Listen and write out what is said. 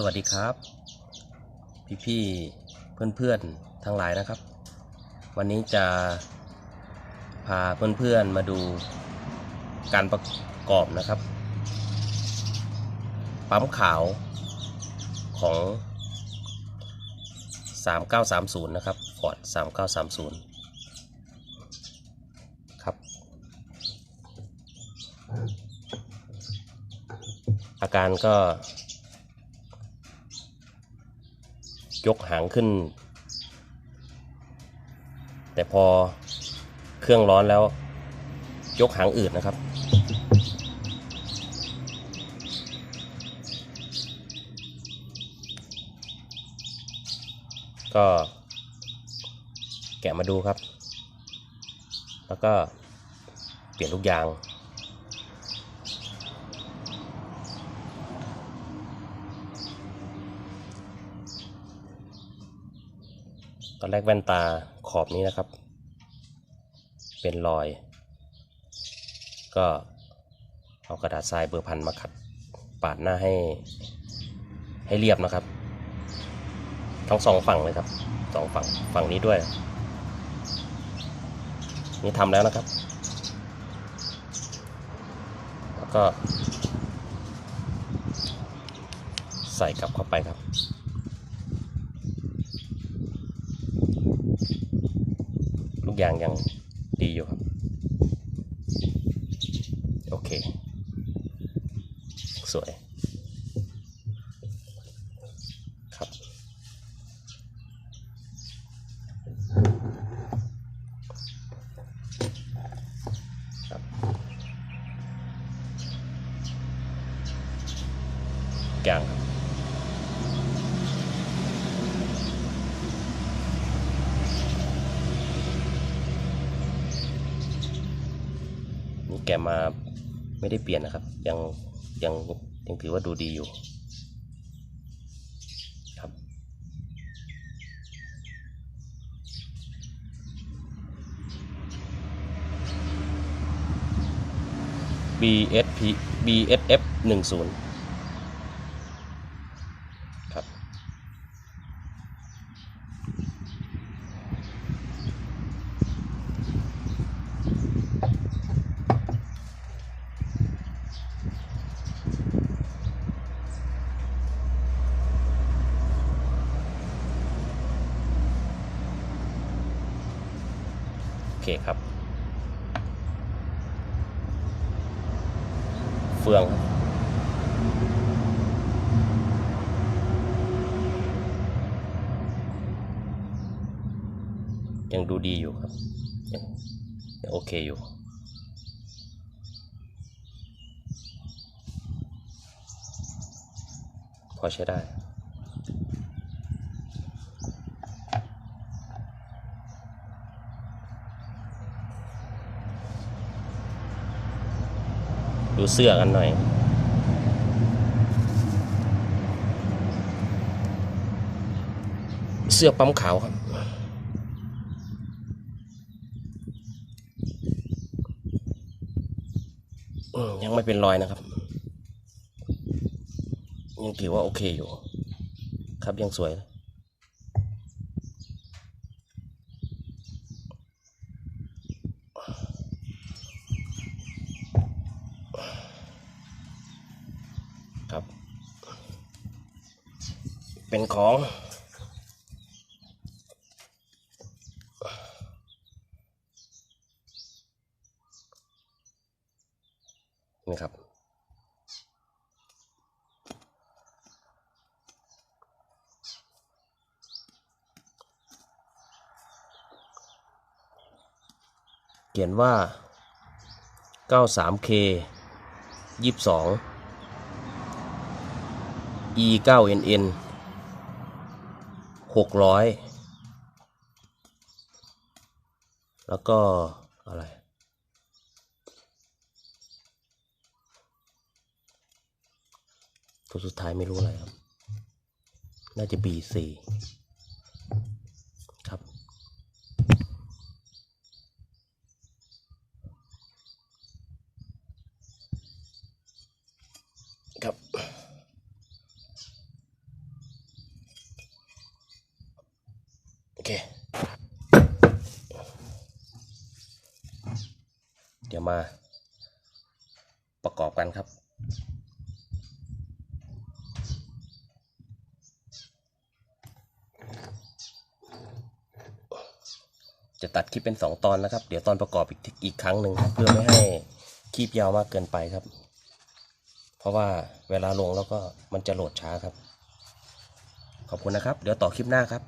สวัสดีครับ พี่ๆเพื่อนๆทั้งหลายนะครับ วันนี้จะพาเพื่อนๆมาดูการประกอบนะครับปั๊มขาวของ 3930 นะครับ Ford 3930 ครับ อาการก็ ยกหางขึ้น แต่พอเครื่องร้อนแล้ว ยกหางอืดนะครับ ก็แกะมาดูครับ แล้วก็เปลี่ยนลูกยาง ตอนแรกแว่นตาขอบนี้นะครับ เป็นรอย ก็เอากระดาษทรายเบอร์พันมาขัดปาดหน้าให้ให้เรียบนะครับ ทั้งสองฝั่งเลยครับสองฝั่งฝั่งนี้ด้วย นี่ทำแล้วนะครับ แล้วก็ ใส่กลับเข้าไปครับ ลูกยางยังดีอยู่ครับโอเค สวยครับครับ อย่าง แกมาไม่ได้เปลี่ยนนะครับ ยังยังยังถือว่าดูดีอยู่ครับ BSP BSF ย์ คครับ เฟืองครับยังดูดีอยู่ครับยังยังโอเคอยู่พอใช้ได้ ดูเสื้อกันหน่อยเสื้อปั๊มขาวครับ ยังไม่เป็นรอยนะครับ ยังถือว่าโอเคอยู่ ครับยังสวย เป็นของนี่ครับ เขียนว่า 93K 22 e 9 n n หกร้อยแล้วก็อะไรตัวสุดท้ายไม่รู้อะไรครับ น่าจะ B สี่ครับ ครับ เค เดี๋ยวมาประกอบกันครับจะตัดคลิปเป็นสองตอนนะครับ เดี๋ยวตอนประกอบอีกอีกครั้งหนึ่งเพื่อไม่ให้คลิปยาวมากเกินไปครับ เพราะว่าเวลาลงแล้วก็มันจะโหลดช้าครับ ขอบคุณนะครับ เดี๋ยวต่อคลิปหน้าครับ